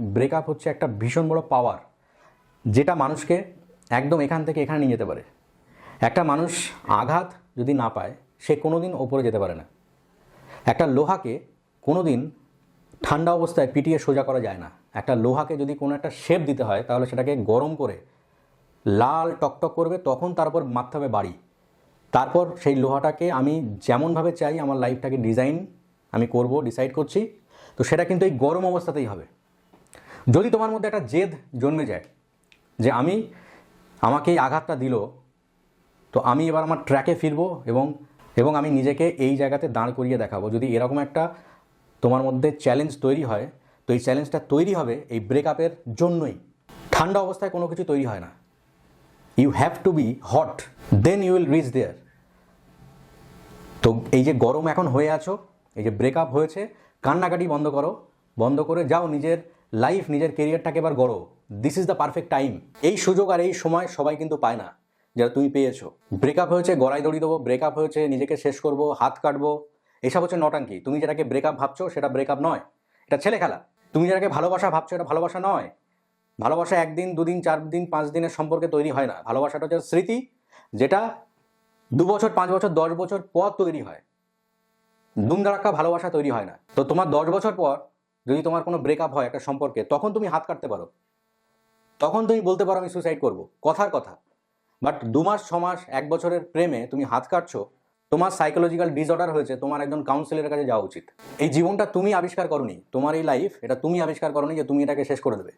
Breakup হচ্ছে একটা ভীষণ বড় পাওয়ার যেটা মানুষকে একদম এখান থেকে এখানে নিয়ে যেতে পারে। একটা মানুষ আঘাত যদি না পায়, সে কোনো দিন ওপরে যেতে পারে না। একটা লোহাকে কোনো দিন ঠান্ডা অবস্থায় পিটিয়ে সোজা করা যায় না। একটা লোহাকে যদি কোনো একটা শেপ দিতে হয়, তাহলে সেটাকে গরম করে লাল টকটক করবে, তখন তার উপর মারতে হবে বাড়ি। তারপর সেই লোহাটাকে আমি যেমনভাবে চাই, আমার লাইফটাকে ডিজাইন আমি করব ডিসাইড করছি। তো সেটা কিন্তু এই গরম অবস্থাতেই হবে। যদি তোমার মধ্যে একটা জেদ জন্মে যায়, যে আমি আমাকে এই আঘাতটা দিল, তো আমি এবার আমার ট্র্যাকে ফিরবো এবং এবং আমি নিজেকে এই জায়গাতে দাঁড় করিয়ে দেখাবো। যদি এরকম একটা তোমার মধ্যে চ্যালেঞ্জ তৈরি হয়, তো এই চ্যালেঞ্জটা তৈরি হবে এই ব্রেকআপের জন্যই। ঠান্ডা অবস্থায় কোনো কিছু তৈরি হয় না। You have to be hot then you will reach there তো এই যে গরম এখন হয়ে আছো, এই যে ব্রেকআপ হয়েছে, কান্নাকাটি বন্ধ করো, বন্ধ করে যাও নিজের লাইফ নিজের কেরিয়ারটাকে এবার গড়ো। This is the perfect time এই সুযোগ আর এই সময় সবাই কিন্তু পায় না যেটা তুমি পেয়েছ। ব্রেকআপ হয়েছে গড়াই দড়ি দেবো ব্রেকআপ হয়েছে, নিজেকে শেষ করব, হাত কাটবো, এসব হচ্ছে নটাঙ্কি। তুমি যেটাকে ব্রেকআপ ভাবছ, সেটা ব্রেকআপ নয়। এটা ছেলে খেলা। তুমি যেটাকে ভালোবাসা ভাবছ, এটা ভালোবাসা নয়। ভালোবাসা একদিন, দুদিন, চার দিন, পাঁচ দিনের সম্পর্কে তৈরি হয় না। ভালোবাসাটা হচ্ছে স্মৃতি, যেটা দু বছর, পাঁচ বছর, দশ বছর পর তৈরি হয়। দুমদারাক্কা ভালোবাসা তৈরি হয় না। তো তোমার দশ বছর পর যদি তোমার কোনো ব্রেকআপ হয় একটা সম্পর্কে, তখন তুমি হাত কাটতে পারো। তখন তুমি বলতে পারো, আমি সুইসাইড করব। কথার কথা। বাট দু মাস, ছ মাস, এক বছরের প্রেমে তুমি হাত কাটছো, তোমার সাইকোলজিক্যাল ডিসঅর্ডার হয়েছে, তোমার একজন কাউন্সিলের কাছে যাওয়া উচিত। এই জীবনটা তুমি আবিষ্কার করনি, তোমার এই লাইফ এটা তুমি আবিষ্কার করনি যে তুমি এটাকে শেষ করে দেবে।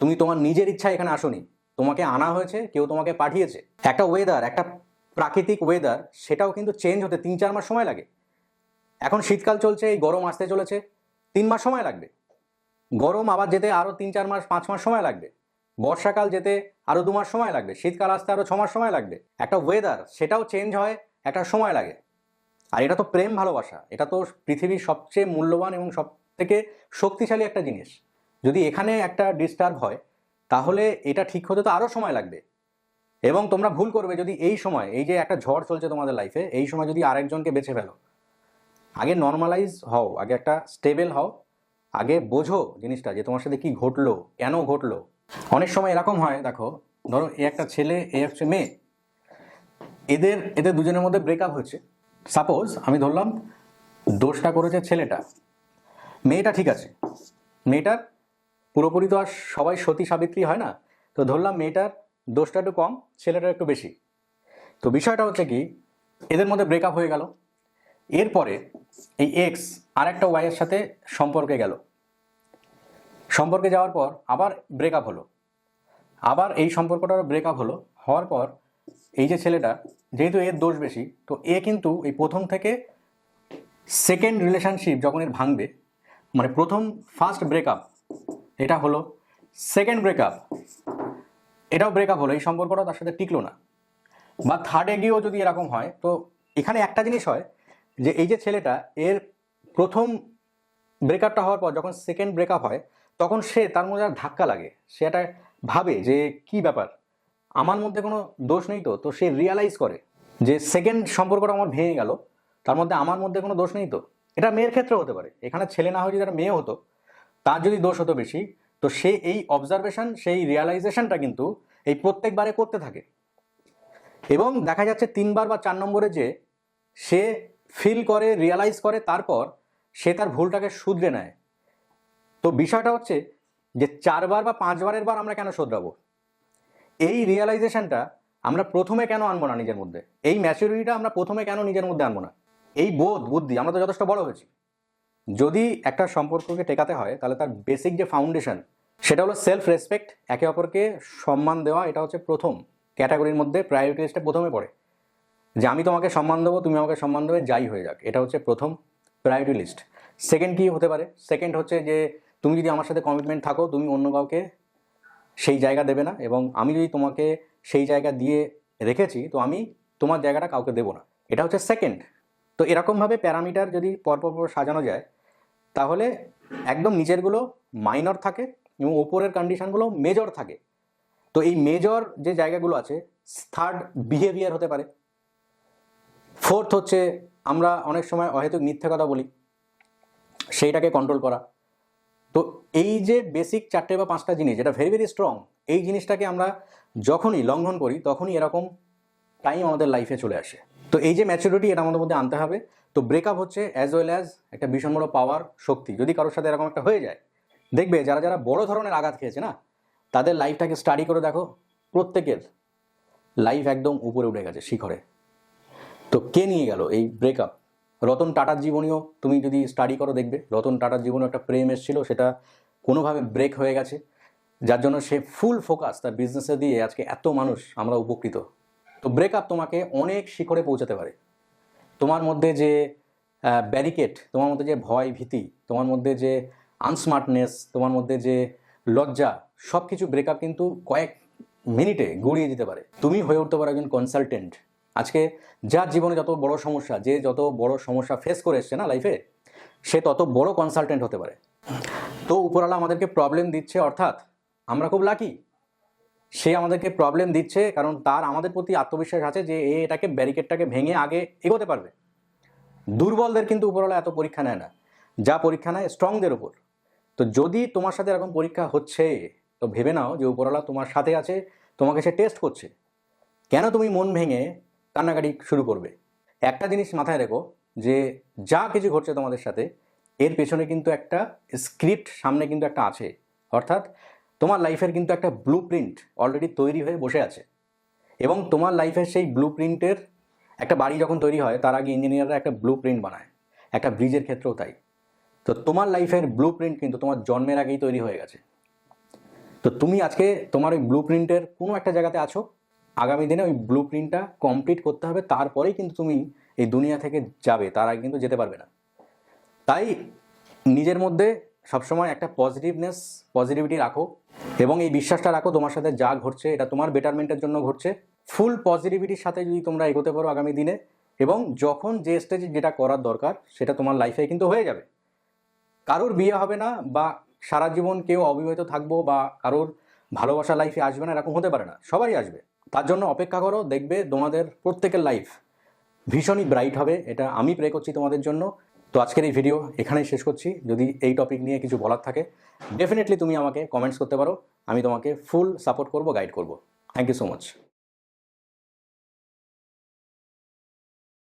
তুমি তোমার নিজের ইচ্ছা এখানে আসোনি। তোমাকে আনা হয়েছে, কেউ তোমাকে পাঠিয়েছে। একটা ওয়েদার একটা প্রাকৃতিক ওয়েদার সেটাও কিন্তু চেঞ্জ হতে তিন, চার মাস সময় লাগে। এখন শীতকাল চলছে, এই গরম আসতে চলেছে। তিন মাস সময় লাগবে। গরম আবার যেতে আরও তিন, চার মাস, পাঁচ মাস সময় লাগবে। বর্ষাকাল যেতে আরও দু মাস সময় লাগবে। শীতকাল আসতে আরও ছ মাস সময় লাগবে। একটা ওয়েদার সেটাও চেঞ্জ হয়, একটা সময় লাগে। আর এটা তো প্রেম ভালোবাসা। এটা তো পৃথিবীর সবচেয়ে মূল্যবান এবং সব থেকে শক্তিশালী একটা জিনিস। যদি এখানে একটা ডিস্টার্ব হয়, তাহলে এটা ঠিক হতে তো আরও সময় লাগবে। এবং তোমরা ভুল করবে যদি এই সময়, এই যে একটা ঝড় চলছে তোমাদের লাইফে এই সময় যদি আরেকজনকে বেছে ফেলো। আগে নর্মালাইজ হও, আগে একটা স্টেবল হও, আগে বোঝো জিনিসটা যে তোমার সাথে কি ঘটলো, কেন ঘটলো। অনেক সময় এরকম হয়, দেখো, ধরো এ একটা ছেলে, এ হচ্ছে মেয়ে। এদের এদের দুজনের মধ্যে ব্রেকআপ হচ্ছে সাপোজ আমি ধরলাম দোষটা করেছে ছেলেটা। মেয়েটা ঠিক আছে। মেয়েটার পুরোপুরি তো আর সবাই সতী সাবিত্রী হয় না। তো ধরলাম মেয়েটার দোষটা একটু কম, ছেলেটার একটু বেশি। তো বিষয়টা হচ্ছে কি, এদের মধ্যে ব্রেকআপ হয়ে গেল। এরপরে এই এক্স আর একটা ওয়াইয়ের সাথে সম্পর্কে গেল। সম্পর্কে যাওয়ার পর আবার ব্রেকআপ হলো। আবার এই সম্পর্কটার ব্রেকআপ হলো, হওয়ার পর এই যে ছেলেটা, যেহেতু এর দোষ বেশি, তো এ কিন্তু এই প্রথম থেকে সেকেন্ড রিলেশনশিপ যখন এর ভাঙবে মানে প্রথম ফার্স্ট ব্রেকআপ এটা হলো সেকেন্ড ব্রেকআপ এটাও ব্রেকআপ হলো, এই সম্পর্কটা তার সাথে টিকলো না। বা থার্ডে গিয়েও যদি এরকম হয়, তো এখানে একটা জিনিস হয় যে এই যে ছেলেটা, এর প্রথম ব্রেকআপটা হওয়ার পর যখন সেকেন্ড ব্রেকআপ হয়, তখন সে তার মধ্যে ধাক্কা লাগে। সে একটা ভাবে যে কি ব্যাপার? আমার মধ্যে কোনো দোষ নেই তো? তো সে রিয়ালাইজ করে যে সেকেন্ড সম্পর্কটা আমার ভেঙে গেল, তার মধ্যে আমার মধ্যে কোনো দোষ নেই তো? এটা মেয়ের ক্ষেত্রে হতে পারে। এখানে ছেলে না হয়ে যদি একটা মেয়ে হতো, তার যদি দোষ হতো বেশি, তো সে এই অবজারভেশন সেই রিয়ালাইজেশনটা কিন্তু এই প্রত্যেকবারে করতে থাকে। এবং দেখা যাচ্ছে তিনবার বা চার নম্বরে যে সে ফিল করে রিয়ালাইজ করে, তারপর সে তার ভুলটাকে শুধরে নেয়। তো বিষয়টা হচ্ছে যে চারবার বা পাঁচবারের বার আমরা কেন শোধরাবো? এই রিয়েলাইজেশনটা আমরা প্রথমে কেন আনব না নিজের মধ্যে? এই ম্যাচুরিটিটা আমরা প্রথমে কেন নিজের মধ্যে আনব না? এই বোধ, বুদ্ধি, আমরা তো যথেষ্ট বড় হয়েছি। যদি একটা সম্পর্ককে টেকাতে হয়, তাহলে তার বেসিক যে ফাউন্ডেশন সেটা হলো সেলফ রেসপেক্ট একে অপরকে সম্মান দেওয়া, এটা হচ্ছে প্রথম। ক্যাটাগরির মধ্যে প্রায়োরিটি লিস্টে প্রথমে পড়ে। যে আমি তোমাকে সম্মান দেবো, তুমি আমাকে সম্মান দেবে, যাই হয়ে যাক। এটা হচ্ছে প্রথম প্রায়োরিটি লিস্ট সেকেন্ড কী হতে পারে? সেকেন্ড হচ্ছে যে তুমি যদি আমার সাথে কমিটমেন্ট থাকো, তুমি অন্য কাউকে সেই জায়গা দেবে না এবং আমি যদি তোমাকে সেই জায়গা দিয়ে রেখেছি, তো আমি তোমার জায়গাটা কাউকে দেবো না। এটা হচ্ছে সেকেন্ড তো এরকমভাবে প্যারামিটার যদি পরপর পর সাজানো যায়, তাহলে একদম নিচেরগুলো মাইনর থাকে এবং ওপরের কন্ডিশনগুলো মেজর থাকে। তো এই মেজর যে জায়গাগুলো আছে থার্ড বিহেভিয়ার হতে পারে। ফোর্থ হচ্ছে আমরা অনেক সময় অহেতুক মিথ্যে কথা বলি, সেইটাকে কন্ট্রোল করা। তো এই যে বেসিক চারটে বা পাঁচটা জিনিস, যেটা ভেরি ভেরি স্ট্রং এই জিনিসটাকে আমরা যখনই লঙ্ঘন করি, তখনই এরকম টাইম আমাদের লাইফে চলে আসে। তো এই যে ম্যাচুরিটি এটা আমাদের মধ্যে আনতে হবে। তো ব্রেকআপ হচ্ছে অ্যাজ ওয়েল অ্যাজ একটা ভীষণ বড় পাওয়ার শক্তি। যদি কারোর সাথে এরকম একটা হয়ে যায়, দেখবে যারা যারা বড় ধরনের আঘাত খেয়েছে না, তাদের লাইফটাকে স্টাডি করে দেখো, প্রত্যেকের লাইফ একদম উপরে উঠে গেছে, শিখরে। তো কে নিয়ে গেল এই ব্রেকআপ রতন টাটার জীবনীও তুমি যদি স্টাডি করো দেখবে, রতন টাটার জীবনে একটা প্রেম এসেছিল, সেটা কোনোভাবে ব্রেক হয়ে গেছে, যার জন্য সে ফুল ফোকাস তার বিজনেসে দিয়ে আজকে এত মানুষ আমরা উপকৃত। তো ব্রেকআপ তোমাকে অনেক শিখরে পৌঁছাতে পারে। তোমার মধ্যে যে ব্যারিকেড তোমার মধ্যে যে ভয় ভীতি, তোমার মধ্যে যে আনস্মার্টনেস তোমার মধ্যে যে লজ্জা সব কিছু ব্রেকআপ কিন্তু কয়েক মিনিটে গুড়িয়ে দিতে পারে। তুমি হয়ে উঠতে পারো একজন কনসালটেন্ট আজকে যার জীবনে যত বড় সমস্যা, যে যত বড় সমস্যা ফেস করে এসছে না লাইফে সে তত বড় কনসালটেন্ট হতে পারে। তো উপরওয়ালা আমাদেরকে প্রবলেম দিচ্ছে অর্থাৎ আমরা খুব লাকি সে আমাদেরকে প্রবলেম দিচ্ছে কারণ তার আমাদের প্রতি আত্মবিশ্বাস আছে যে এ এটাকে ব্যারিকেডটাকে ভেঙে আগে এগোতে পারবে। দুর্বলদের কিন্তু উপরওয়ালা এত পরীক্ষা নেয় না। যা পরীক্ষা নেয় স্ট্রংদের উপর। তো যদি তোমার সাথে এরকম পরীক্ষা হচ্ছে, তো ভেবে নাও যে উপরওয়ালা তোমার সাথে আছে, তোমাকে সে টেস্ট করছে। কেন তুমি মন ভেঙে কান্নাকাটি শুরু করবে। একটা জিনিস মাথায় রেখো যে, যা কিছু ঘটছে তোমাদের সাথে, এর পেছনে কিন্তু একটা স্ক্রিপ্ট সামনে কিন্তু একটা আছে। অর্থাৎ, তোমার লাইফের কিন্তু একটা ব্লু প্রিন্ট অলরেডি তৈরি হয়ে বসে আছে। এবং তোমার লাইফের সেই ব্লু প্রিন্টের একটা বাড়ি যখন তৈরি হয়, তার আগে ইঞ্জিনিয়াররা একটা ব্লু প্রিন্ট বানায়। একটা ব্রিজের ক্ষেত্রেও তাই। তো তোমার লাইফের ব্লু প্রিন্ট কিন্তু তোমার জন্মের আগেই তৈরি হয়ে গেছে। তো তুমি আজকে তোমার ওই ব্লু প্রিন্টের কোনো একটা জায়গাতে আছো? আগামী দিনে ওই ব্লু প্রিন্টটা কমপ্লিট করতে হবে, তারপরেই কিন্তু তুমি এই দুনিয়া থেকে যাবে, তার আগে কিন্তু যেতে পারবে না। তাই নিজের মধ্যে সবসময় একটা পজিটিভনেস পজিটিভিটি রাখো এবং এই বিশ্বাসটা রাখো তোমার সাথে যা ঘটছে, এটা তোমার বেটারমেন্টের জন্য ঘটছে। ফুল পজিটিভিটির সাথে যদি তোমরা এগোতে পারো আগামী দিনে এবং যখন যে স্টেজে যেটা করার দরকার, সেটা তোমার লাইফে কিন্তু হয়ে যাবে। কারোর বিয়ে হবে না বা সারা জীবন কেউ অবিবাহিত থাকব বা কারোর ভালোবাসা লাইফে আসবে না, এরকম হতে পারে না সবাই আসবে। তার জন্য অপেক্ষা করো, দেখবে তোমাদের প্রত্যেকের লাইফ ভীষণই ব্রাইট হবে, এটা আমি প্রে করছি তোমাদের জন্য। তো আজকের এই ভিডিও এখানেই শেষ করছি। যদি এই টপিক নিয়ে কিছু বলার থাকে ডেফিনেটলি তুমি আমাকে কমেন্টস করতে পারো, আমি তোমাকে ফুল সাপোর্ট করব গাইড করব। Thank you so much